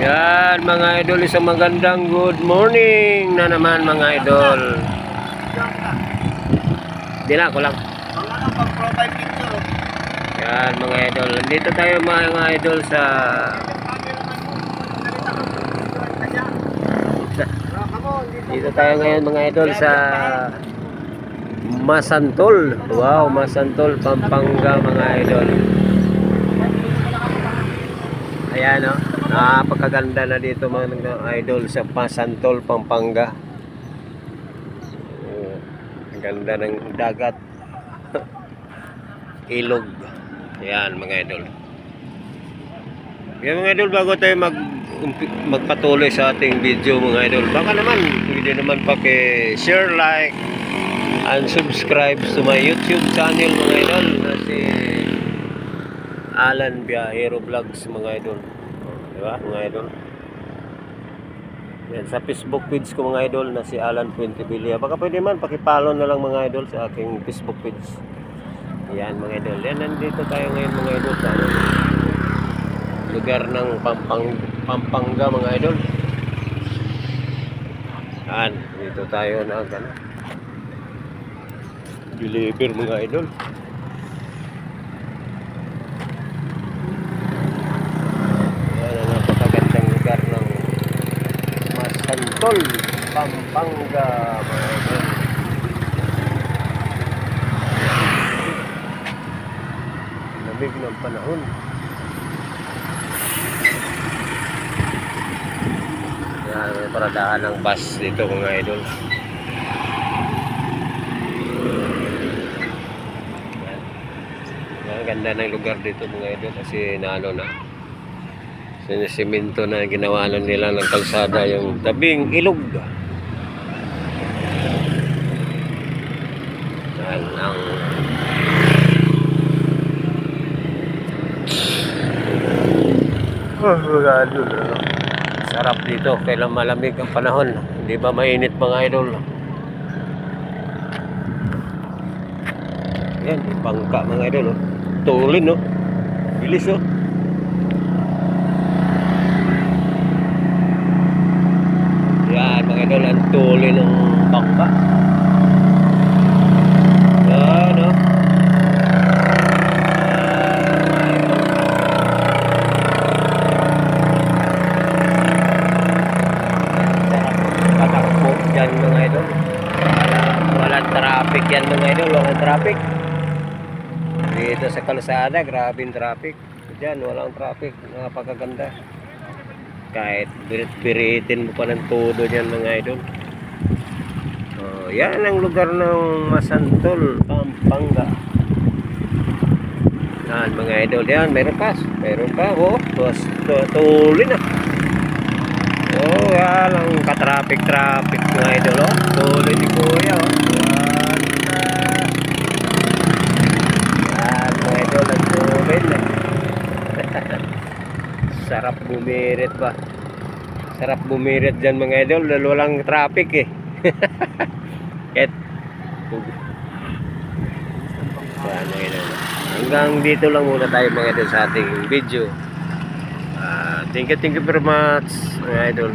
Yan mga idol, isang magandang good morning na naman mga idol. Di na ako lang. Oh. Yan mga idol, nandito tayo mga idol sa dito tayo ngayon mga idol sa Masantol. Wow, Masantol, Pampanga mga idol. Ayan o, napakaganda na dito mga idol sa Masantol, Pampanga. Oh, ang ganda ng dagat. Ilog. Ayan mga idol. Yan mga idol, bago tayo mag magpatuloy sa ating video mga idol. Baka naman, pwede naman paki-share, like, and subscribe to my YouTube channel mga idol na si Alan Biahero Vlogs mga idol. Oh, Di ba mga idol? Yan, sa Facebook page ko mga idol na si Alan Puentevilla. Baka pwede man pakipollow na lang mga idol sa aking Facebook page. Yan mga idol. Yan, nandito tayo ngayon mga idol sa ano, lugar ng Pampang Pampanga mga idol. Yan, dito tayo na ano, deliver mga idol. Yan ang napakagandang lugar ng Masantol, Pampanga. Lamig ng panahon. Yan, may paradahan ng bus dito mga idol. Ang ganda ng lugar dito mga idol kasi naano na. Sinisimento na ginawa na nila ng kalsada yung tabing ilog. Yan ang Oh, ano. Sarap dito. Kailan malamig ang panahon. Hindi ba mainit mga idol? Yan, bangka mga idol. Oh. Tulin, no? Bilis, oh. Yan, tulin ng bangka. Yan, oh. Mga idol. patakbo dyan mga idol Wala, walang traffic yan mga idol walang traffic dito sa kalsada grabe yung traffic dyan walang traffic napakaganda kahit birit-biritin mo pa ng todo dyan mga idol oh, yan ang lugar ng Masantol Pampanga yan mga idol yan meron pa meron pa oh tus, tu- tuloy na Oh, yan ang ka-traffic-traffic mga idol, oh. Tuloy ni Kuya, oh. Yan. Yan, mga idol, ang tuloy na. Sarap bumirit ba? Sarap bumirit dyan mga idol, dahil walang traffic eh. Et. Hanggang dito lang muna tayo mga idol sa ating video. Ah, thank you, thank you very much, mga idol.